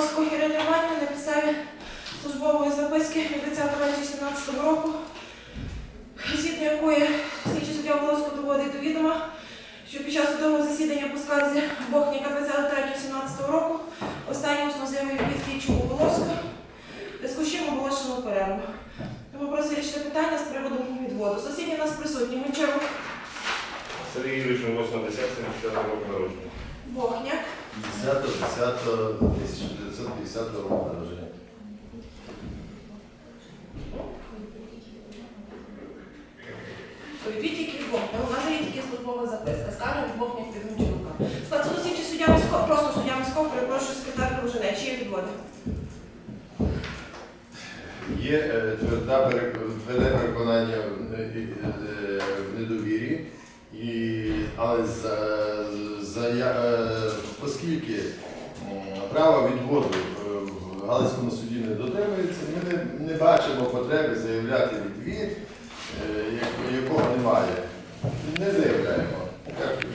Волоску Ірини на підставі службової записки від 30 2017 року, згідно якої слідчий суддя Волоску доводить до відома, що під час судового засідання по скарзі Бохніка 23.17 року останній усно заявив від слідчого Волоску, в зв'язку з чим оголошено перерву. Тому прошу вирішити питання з приводу відводу. Сусідні нас присутні. Гончарук, Сергій Юрійович, 80 70 року народження. Бохняк, 10 10 1950 року народження. Відвід тільки від Бохня. У нас є тільки службова записка. Скаже від Бохня від Гончарука. Склад суду слідчий суддя Місько, просто суддя Місько, перепрошую, секретар Дружина. Чи є відводи? Є е, тверда перек- тверде переконання в не- е, в недовірі, і, але за, за, е, оскільки м, право відводу Галицькому суді не дотримується, ми не, не бачимо потреби заявляти відвід, е, якого немає. Не заявляємо. Дякую.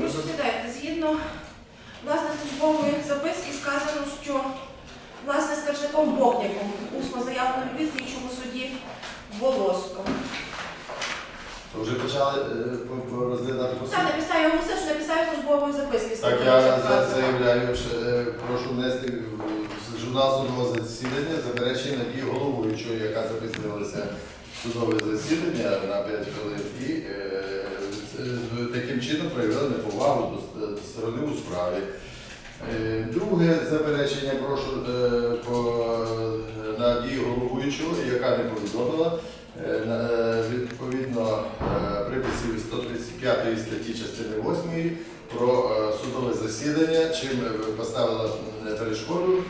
Прошу сідайте. Згідно власне службової записки сказано, що власне скаржником Бохняком усно заявлено від слідчому суді Волоском. То вже почали е, розглядати по суті? Та на підставі що на підставі службової записки. Так, я за- заявляю, що е, прошу внести в журнал судового засідання заперечення надії головуючого, яка записувалася в судове засідання на 5 хвилин і е, таким чином проявила неповагу до до сторони у справі. Е, Друге заперечення прошу е, по надії головуючого, яка не повідомила е, е, відповідно приписів 135 статті частини 8 про судове засідання, чим поставила перешкоду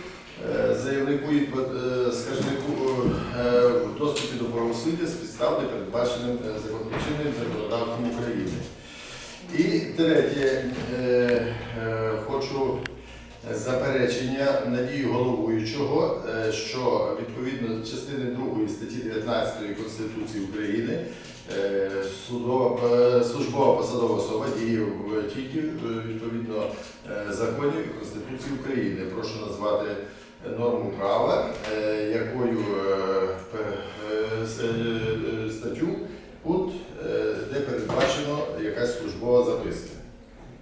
заявнику і е, скаржнику е, в доступі до правосуддя з підстав, не передбаченим е, законодавчим законодавством України. І третє, е, е, хочу заперечення надії головуючого, е, що відповідно частини 2 статті 19 Конституції України е, судова, е, службова посадова особа діє тільки відповідно законів Конституції України. Прошу назвати норму права, якою статтю пункт, де передбачено якась службова записка.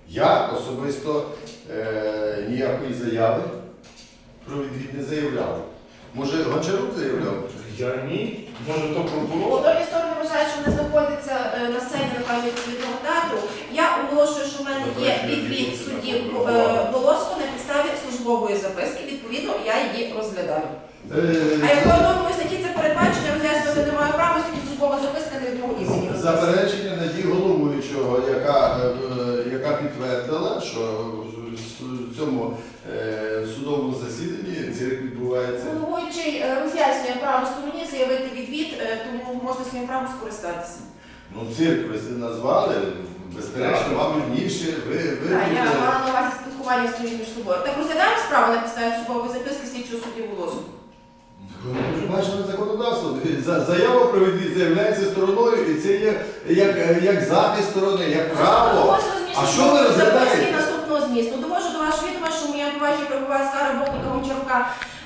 Я особисто ніякої заяви про відвід не заявляв. Може, Гончарук заявляв? Я ні. Може, то прокурор? Обидві сторони вважають, що вони знаходяться е, на сцені відповідного театру. Я оголошую, що в мене є відвід судді е, Волоску на підставі службової записки. Відповідно, я її розглядаю. А Е, якою нормою статті це передбачено, я не маю права, оскільки службова записка не від мого імені. Заперечення надії головуючого, яка, е, е, яка підтвердила, що в цьому е, судовому засіданні цирк відбувається. Головуючий е, роз'яснює право стороні заявити відвід, е, тому можна своїм правом скористатися. Ну, цирк ви назвали, безперечно, вам вірніше, ви, ви Так, я мала на увазі спілкування з сторін між собою. Так розглядаємо справу на підставі службової записки слідчого судді Волоску. Ви вже бачили законодавство. За- Заява про відвід заявляється стороною, і це є як, як захист сторони, як право. Ось розміщено А що ви розглядаєте? записки наступного змісту. Довожу до вашого відома, що в моєму провадженні перебуває скара Богника Гончарука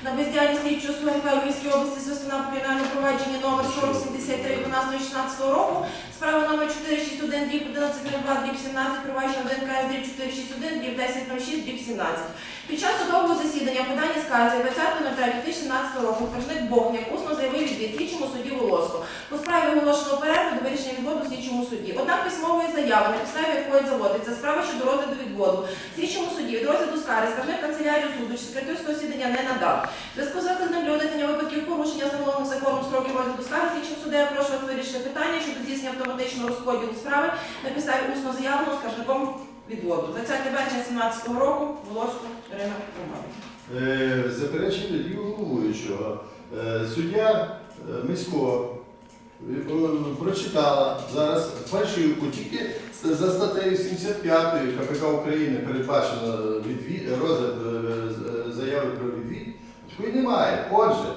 на бездіяльність слідчого СУНП в Львівській області з на кримінальному провадженні номер 4073 12 року. Справа номер 461 дріб 1102 дріб 17, провадження 1 КС дріб 461 дріб 1006 дріб 17. Під час судового засідання подання скарги 20.03.2017 року Кажник Богняк усно заявив від слідчому судді Волоско. По справі оголошено перерву до вирішення відводу слідчому суді. Однак письмової заяви, на підставі якої заводиться справа щодо розгляду відводу. Слідчому суді від розгляду скарги скаржник канцелярію суду чи секретарського засідання не надав. Зв'язку з викладенням для випадків порушення встановлених законом строків розгляду скарги слідчим суддею прошу вирішити питання щодо здійснення автоматичного розподілу справи на підставі усно заявленого скаржником відводу. 20 березня 2017 року Волоску Ірина Романівна. Е, Заперечення надії головуючого. Е, Суддя е, Місько е, прочитала зараз фальшивку тільки за статтею 75 КПК України передбачено немає. Отже,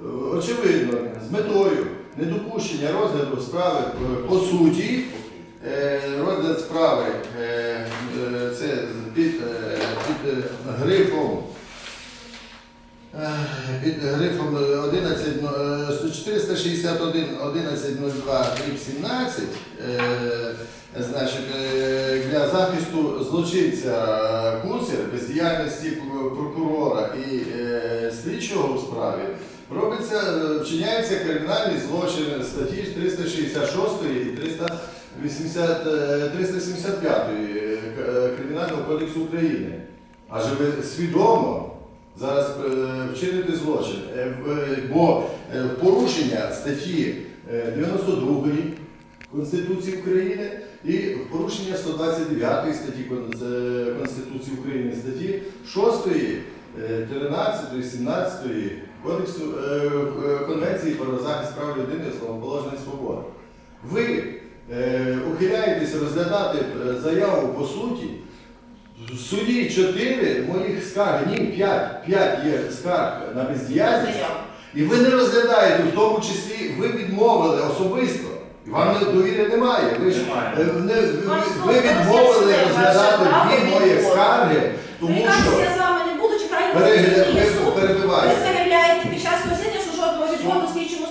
е, очевидно, з метою недопущення розгляду справи е, по суті, е, розгляд справи це під, під грифом Під грифом 11, ну, е, 461 1102 17 е, значить, е, для захисту злочинця Куцер бездіяльності прокурора і е, слідчого у справі робиться, е, вчиняється кримінальний злочин статті 366 і 380, е, 375 е, Кримінального кодексу України. Адже ви свідомо зараз е, вчинити злочин, Е, е, бо порушення статті е, 92 Конституції України і порушення 129 статті Конституції України, статті 6, е, 13, 17 Кодексу Конвенції про захист прав людини і словоположної свободи. Ви ухиляєтесь розглядати заяву по суті. В суді 4 моїх скарг, ні, 5, 5 є скарг на бездіяльність. І ви не розглядаєте, в тому числі ви відмовили особисто. І вам довіри немає. Ви ж е, не- ви, ви відмовили розглядати дві відмови. скарги, тому що я з вами не буду, чи ви суд. Ви заявляєте під час засідання, що жодного відводу слідчому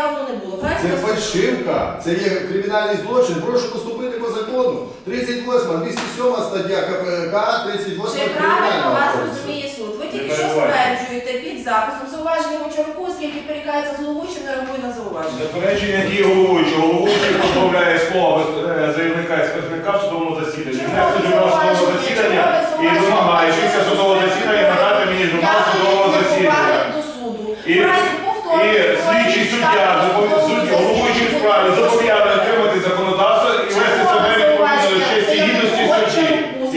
заявлено не було. Це фальшивка, це є кримінальний злочин. Прошу поступити по закону. 38, 207 стаття КПК, 38 Чи правильно вас розуміє суд? Ви тільки що стверджуєте під записом зауваження Гончаруку, оскільки перекається з головуючим, не реагує на зауваження. Заперечення дії головуючого. Головуючий позбавляє слова е, заявника і скаржника в судовому засіданні. Судового зауваження, засідання чергове і зауваження. вимагає після судового засідання надати мені журнал Я судового не засідання. повага до суду. І- В разі повторного І слідчий суддя, судового судді, головуючий в засідання справі, зобов'язаний отримати законодавство і вести себе відповідно до честі і гідності судді.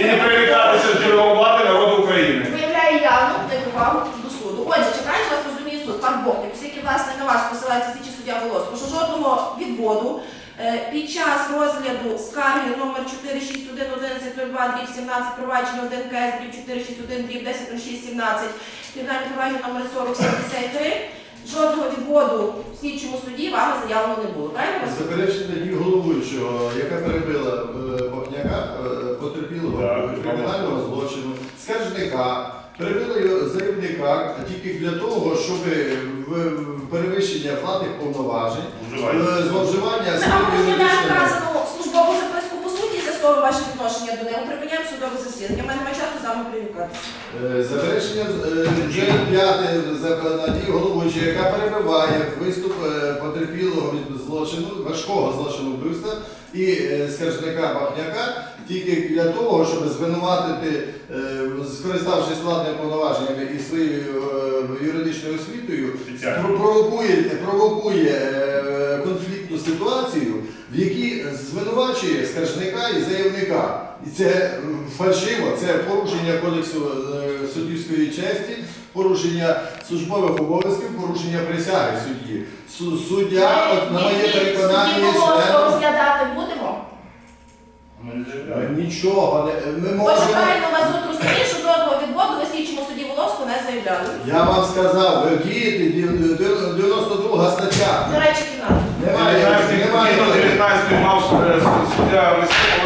І не привітатися з джерелом влади народу України. виявляє явну неповагу до суду. Отже, чи правильно вас розуміє суд, пан Богник, оскільки вас посилається слідчий суддя Волоско, що жодного відводу. Е, під час розгляду скарги номер 461 17 провадження 1 КС 461 дріб 10 17 кримінальне провадження номер 4073 жодного відводу в слідчому суді вами заявлено не було. Правильно? Заперечення дії головуючого, яка перебила е, Бахняка, е, потерпілого кримінального злочину, скаржника, його заявника тільки для того, щоб перевищення владних повноважень, е, зловживання вказану службову записку по суті з'ясовуємо ваше відношення до неї. Припиняємо судове засідання. У мене немає часу з вами привікатися. Е, Заперечення е, вже п'яте за- на головуючого, яка перебиває виступ е, потерпілого від злочину, важкого злочину вбивства і е, скаржника Бахняка тільки для того, щоб звинуватити, е, скориставшись владними повноваженнями і своєю е, юридичною освітою, провокує, провокує е, конфліктну ситуацію, в якій звинувачує скаржника і заявника. І це фальшиво, це порушення кодексу суддівської честі, порушення службових обов'язків, порушення присяги судді. Суддя, от, на моє Які переконання, судді є Волоско членом. розглядати будемо? Ми заявляємо. Нічого не ми можемо. правильно вас суд розуміє, що жодного відводу ви слідчому суді Волоску не заявляли. Я вам сказав, ви дієте 92 стаття. До речі, кімната. Немає, немає. 19 мав е, суддя відмовити